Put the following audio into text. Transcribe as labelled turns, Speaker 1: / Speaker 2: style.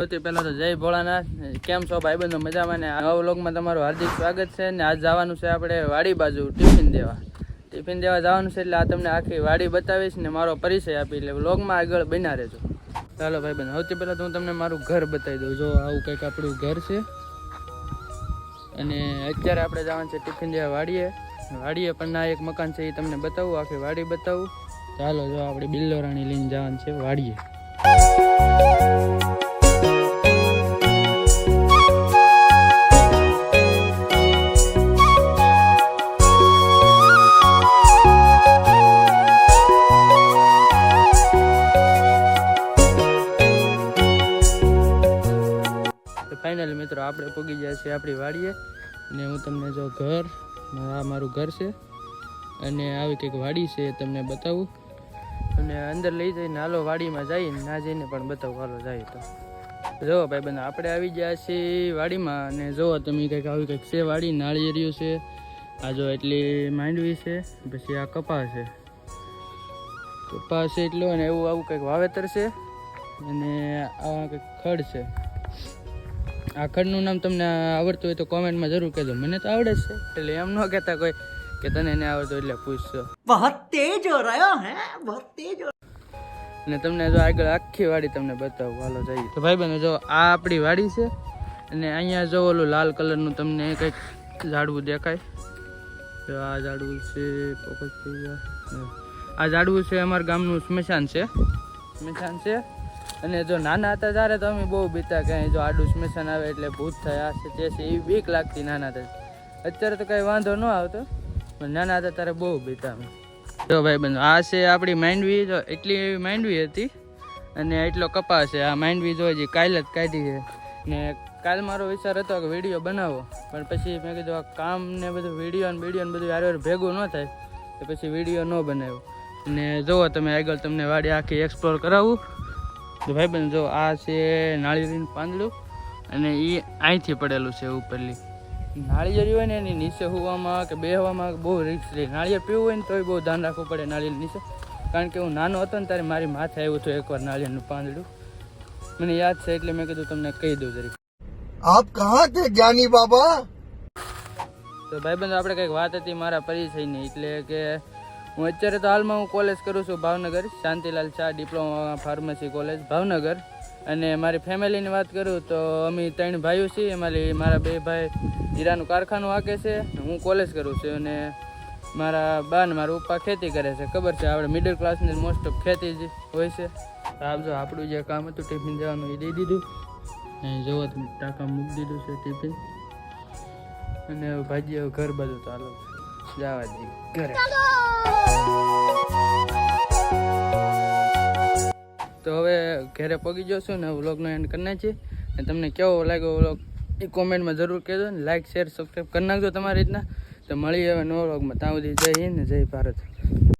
Speaker 1: સૌથી પહેલાં તો જય ભોળાનાથ. કેમ છો ભાઈબંધો? મજામાં ને? આ વ્લોગમાં તમારું હાર્દિક સ્વાગત છે ને આજ જવાનું છે આપણે વાડી બાજુ ટિફિન દેવા. ટિફિન દેવા જવાનું છે એટલે આ તમને આખી વાડી બતાવીશ ને મારો પરિચય આપી એટલે વ્લોગમાં આગળ બન્યા રહેજો. ચાલો ભાઈબંધ, સૌથી પહેલાં તો હું તમને મારું ઘર બતાવી દઉં. જો આવું કંઈક આપણું ઘર છે. અને અત્યારે આપણે જવાનું છે ટિફિન દેવા વાડીએ. વાડીએ પણ ના એક મકાન છે એ તમને બતાવું, આખી વાડી બતાવું. ચાલો જો આપણે બિલ્લોરાણી લઈને જવાનું છે વાડીએ. ફાઇનલી મિત્રો, આપણે પૂગી જાય છે આપણી વાડીએ. અને હું તમને જો ઘર આ મારું ઘર છે. અને આવી કંઈક વાડી છે તમને બતાવું. અને અંદર લઈ જઈને હાલો વાડીમાં જઈને, ના જઈને પણ બતાવું. હાલો જાય તો. જુઓ ભાઈ બંધ આપણે આવી ગયા છીએ વાડીમાં. અને જુઓ તમે કંઈક આવી કંઈક છે વાડી નાળિયેરિયું છે. આ જો એટલી માંડવી છે, પછી આ કપા છે. કપા છે એટલો, અને એવું આવું કંઈક વાવેતર છે. અને આ કંઈક ખડ છે. આ ખડનું નામ તમને આવડતું હોય તો કોમેન્ટમાં જરૂર કહેજો. મને તો આવડે છે. એટલે એમ ન કહેતા કોઈ કે તને એને આવડતું એટલે પૂછશો.
Speaker 2: તેજ હો રહ્યો હે તેજ
Speaker 1: ને તમને જો આગળ આખી વાડી તમને બતાવું. હાલો જઈએ. તો ભાઈ બહેનો જો આ આપણી વાડી છે અને અહીંયા જો ઓલું લાલ કલરનું તમને કંઈક ઝાડવું દેખાય. તો આ ઝાડવું છે આ ઝાડવું છે અમારા ગામનું સ્મશાન છે. સ્મશાન છે. અને જો નાના હતા ત્યારે તો અમે બહુ બીતા કે જો આડું સ્મશાન આવે એટલે ભૂત થયા છે તે છે એવી બીક લાગતી નાના હતા. અત્યારે તો કઈ વાંધો ન આવતો, પણ નાના હતા ત્યારે બહુ બીતા અમે. જો ભાઈ બંધ, આ છે આપણી માંડવી, જો એટલી એવી માંડવી હતી અને એટલો કપા છે. આ માંડવી જો હજી કાલ જ કાઢી છે. ને કાલ મારો વિચાર હતો કે વીડિયો બનાવો, પણ પછી મેં કીધું આ કામ ને બધું વીડિયો ને વીડિયો ને બધું યાર ભેગું ન થાય, તો પછી વીડિયો ન બનાવ્યો. ને જુઓ તમે આગળ તમને વાડી આખી એક્સપ્લોર કરાવું. તો ભાઈ બંધ જો આ છે નાળિયેરીનું પાંદડું અને એ અહીંથી પડેલું છે ઉપરલી. નાળિયેરી હોય ને એની નીચે હોવામાં કે બેહવામાં બહુ રિક્સ રહે નાળિયેર પીવું હોય ને તોય બહુ ધ્યાન રાખવું પડે નાળિયેર નીચે. કારણ કે હું નાનો હતો ને ત્યારે મારી માથે આવ્યું હતું એકવાર નાળિયેરનું પાંદડું. મને યાદ છે એટલે મેં કીધું તમને કહી દઉં જરીક.
Speaker 2: આપ કહા થે જ્ઞાની બાબા?
Speaker 1: તો ભાઈબંધો આપણે કંઈક વાત હતી મારા પરિચયની. એટલે કે હું અત્યારે તો હાલમાં હું કોલેજ કરું છું Bhavnagar, Shantilal Shah diploma pharmacy college Bhavnagar. અને મારી ફેમિલીની વાત કરું તો અમે ત્રણ ભાઈઓ છીએ. એમાંથી મારા બે ભાઈ હીરાનું કારખાનું હાકે છે. હું કોલેજ કરું છું અને મારા બા ને મારા પપ્પા ખેતી કરે છે. ખબર છે, આપણે મિડલ ક્લાસની મોસ્ટ ઓફ ખેતી જ હોય છે. આપ જો આપણું જે કામ હતું ટિફિન જવાનું એ દઈ દીધું. અહીં જોવો ટાંકા મૂકી દીધું છે ટિફિન અને ભાજી ઘર બાજુ ચાલો જવા દે ઘરે. તો હવે ઘરે પગી જશું ને વ્લોગનો એન્ડ કરી નાખીએ. અને તમને કેવો લાગ્યો વ્લોગ એ કોમેન્ટમાં જરૂર કહેજો ને. લાઈક શેર સબસ્ક્રાઈબ કરી નાખજો તમારી રીતના. તો મળીએ હવે નવો વ્લોગમાં ત્યાં સુધી જય હિન્દ ને જય ભારત.